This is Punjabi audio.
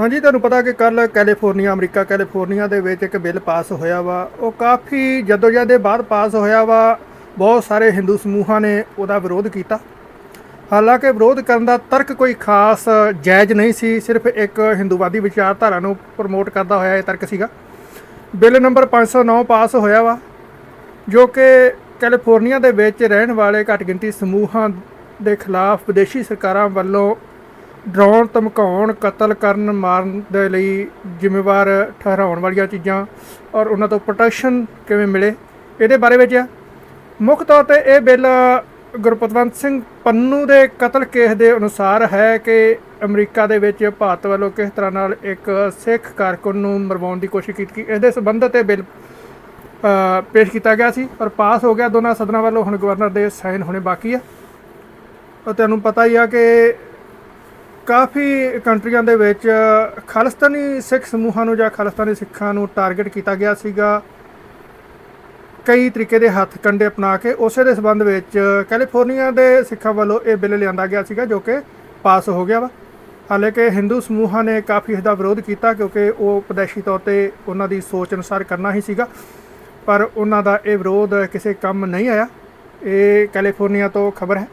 ਹਾਂਜੀ, ਤੁਹਾਨੂੰ ਪਤਾ ਕਿ ਕੱਲ ਕੈਲੀਫੋਰਨੀਆ, ਅਮਰੀਕਾ, ਕੈਲੀਫੋਰਨੀਆ ਦੇ ਵਿੱਚ ਇੱਕ ਬਿੱਲ ਪਾਸ ਹੋਇਆ ਵਾ। ਉਹ ਕਾਫੀ ਜਦੋਜਹਿਦ ਦੇ ਬਾਅਦ ਪਾਸ ਹੋਇਆ ਵਾ। ਬਹੁਤ ਸਾਰੇ ਹਿੰਦੂ ਸਮੂਹਾਂ ਨੇ ਉਹਦਾ ਵਿਰੋਧ ਕੀਤਾ। ਹਾਲਾਂਕਿ ਵਿਰੋਧ ਕਰਨ ਦਾ ਤਰਕ ਕੋਈ ਖਾਸ ਜਾਇਜ਼ ਨਹੀਂ ਸੀ, ਸਿਰਫ ਇੱਕ ਹਿੰਦੂਵਾਦੀ ਵਿਚਾਰਧਾਰਾ ਨੂੰ ਪ੍ਰਮੋਟ ਕਰਦਾ ਹੋਇਆ ਇਹ ਤਰਕ ਸੀਗਾ। ਬਿੱਲ ਨੰਬਰ 509 ਪਾਸ ਹੋਇਆ ਵਾ, ਜੋ ਕਿ ਕੈਲੀਫੋਰਨੀਆ ਦੇ ਵਿੱਚ ਰਹਿਣ ਵਾਲੇ ਘੱਟ ਗਿਣਤੀ ਸਮੂਹਾਂ ਦੇ ਖਿਲਾਫ ਵਿਦੇਸ਼ੀ ਸਰਕਾਰਾਂ ਵੱਲੋਂ ਡਰਾਉਣ, ਧਮਕਾਉਣ, ਕਤਲ ਕਰਨ, ਮਾਰਨ ਦੇ ਲਈ ਜ਼ਿੰਮੇਵਾਰ ਠਹਿਰਾਉਣ ਵਾਲੀਆਂ ਚੀਜ਼ਾਂ ਔਰ ਉਹਨਾਂ ਤੋਂ ਪ੍ਰੋਟੈਕਸ਼ਨ ਕਿਵੇਂ ਮਿਲੇ, ਇਹਦੇ ਬਾਰੇ ਵਿੱਚ ਆ ਮੁੱਖ ਤੌਰ ਤੇ ਇਹ ਬਿੱਲ ਗੁਰਪਤਵੰਤ ਸਿੰਘ ਪੰਨੂ ਦੇ ਕਤਲ ਕੇਸ ਦੇ ਅਨੁਸਾਰ ਹੈ ਕਿ ਅਮਰੀਕਾ ਦੇ ਵਿੱਚ ਭਾਰਤ ਵੱਲੋਂ ਕਿਸ ਤਰ੍ਹਾਂ ਨਾਲ ਇੱਕ ਸਿੱਖ ਕਾਰਕੁਨ ਨੂੰ ਮਰਵਾਉਣ ਦੀ ਕੋਸ਼ਿਸ਼ ਕੀਤੀ ਗਈ ਇਸ ਦੇ ਸੰਬੰਧਤ ਇਹ ਬਿੱਲ ਪੇਸ਼ ਕੀਤਾ ਗਿਆ ਸੀ ਔਰ ਪਾਸ ਹੋ ਗਿਆ। ਦੋਨਾਂ ਸਦਨਾਂ ਵੱਲੋਂ ਹੁਣ ਗਵਰਨਰ ਦੇ ਸਾਈਨ ਹੋਣੇ ਬਾਕੀ ਆ। ਔਰ ਤੁਹਾਨੂੰ ਪਤਾ ਹੀ ਆ ਕਿ ਕਾਫੀ ਕੰਟਰੀਆਂ ਦੇ ਵਿੱਚ ਖਾਲਿਸਤਾਨੀ ਸਿੱਖ ਸਮੂਹਾਂ ਨੂੰ ਜਾਂ ਖਾਲਿਸਤਾਨੀ ਸਿੱਖਾਂ ਨੂੰ ਟਾਰਗੇਟ ਕੀਤਾ ਗਿਆ ਸੀਗਾ। ਕਈ ਤਰੀਕੇ ਦੇ ਹੱਥ ਕੰਡੇ ਅਪਣਾ ਕੇ ਉਸੇ ਦੇ ਸਬੰਧ ਵਿੱਚ ਕੈਲੀਫੋਰਨੀਆ ਦੇ ਸਿੱਖਾਂ ਵੱਲੋਂ ਇਹ ਬਿੱਲ ਲਿਆਂਦਾ ਗਿਆ ਸੀਗਾ, ਜੋ ਕਿ ਪਾਸ ਹੋ ਗਿਆ ਵਾ। ਹਾਲਾਂਕਿ ਹਿੰਦੂ ਸਮੂਹਾਂ ਨੇ ਕਾਫੀ ਇਸ ਦਾ ਵਿਰੋਧ ਕੀਤਾ ਕਿਉਂਕਿ ਉਹ ਪਦੈਸ਼ੀ ਤੌਰ ਤੇ ਉਹਨਾਂ ਦੀ ਸੋਚ ਅਨੁਸਾਰ ਕਰਨਾ ਹੀ ਸੀਗਾ। ਪਰ ਉਹਨਾਂ ਦਾ ਇਹ ਵਿਰੋਧ ਕਿਸੇ ਕੰਮ ਨਹੀਂ ਆਇਆ। ਇਹ ਕੈਲੀਫੋਰਨੀਆ ਤੋਂ ਖਬਰ ਹੈ।